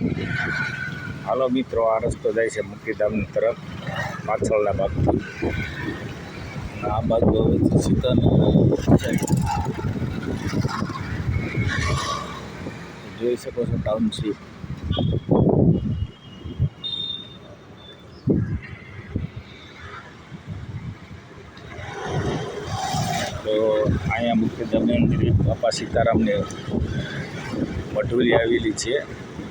હાલો મિત્રો, આ રસ્તો જાય છે મુક્તિધામ તરફ, પાછળના ભાગથી આ બાજુ હવે સીતાનગર સાઈડ જોઈ શકો છો ટાઉનશીપ તો અહીંયા મુખ્ય દમયંત્રી બાપા સીતારામને મઢુરી આવેલી છે.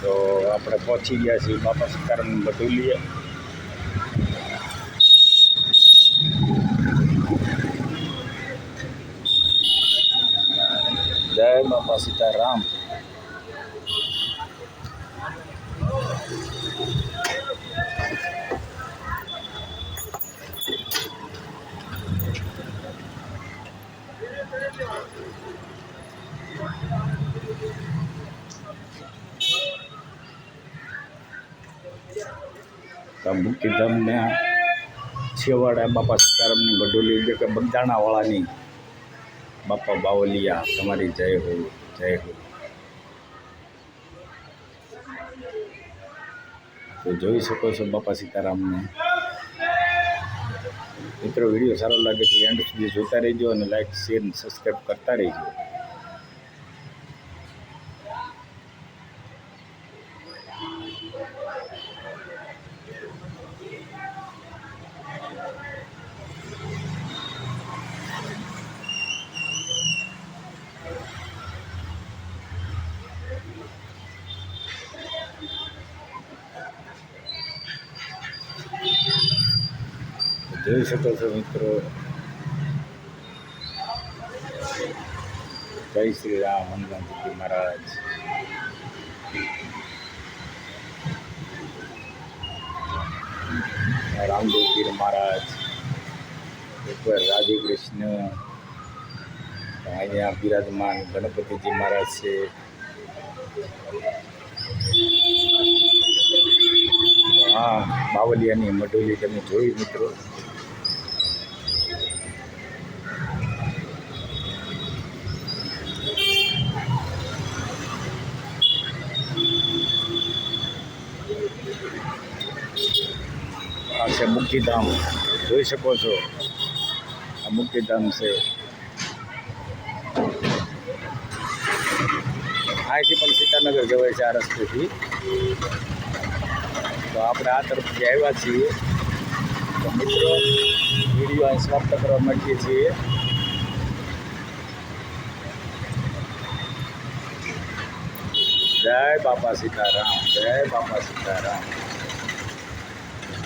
તો આપણે પહોંચી ગયા છીએ બાપા સીતારામની મઢુલીએ જય બાપા સીતારામ તો મુક્તિધામને છેવાડા બાપા સીતારામની મઢુલી એટલે કે બગદાણાવાળાની બાપા બાવલિયા, તમારી જય હો જય હો. તો જોઈ શકો છો બાપા સીતારામને. મિત્રો, વીડિયો સારો લાગે તો એન્ડ સુધી જોતા રહેજો અને લાઈક શેર સબસ્ક્રાઈબ કરતા રહેજો. જોઈ શકો છો મિત્રો જય શ્રી રામ હનુમાનજી મહારાજ રામદેવજી મહારાજ એકવાર રાધે કૃષ્ણ અહીંયા બિરાજમાન ગણપતિજી મહારાજ છે હા, બાવલિયાની મઢોલી તમે જોઈ મિત્રો. છે મુક્તિધામ જોઈ શકો છો આ મુક્તિધામ છે અહીંથી પણ સીતાનગર જવાય છે આ રસ્તેથી તો આપણે આ તરફથી આવ્યા છીએ તો મિત્રો વિડીયો અહીં સમાપ્ત કરવા માંગીએ છીએ જય બાપા સીતારામ જય બાપા સીતારામ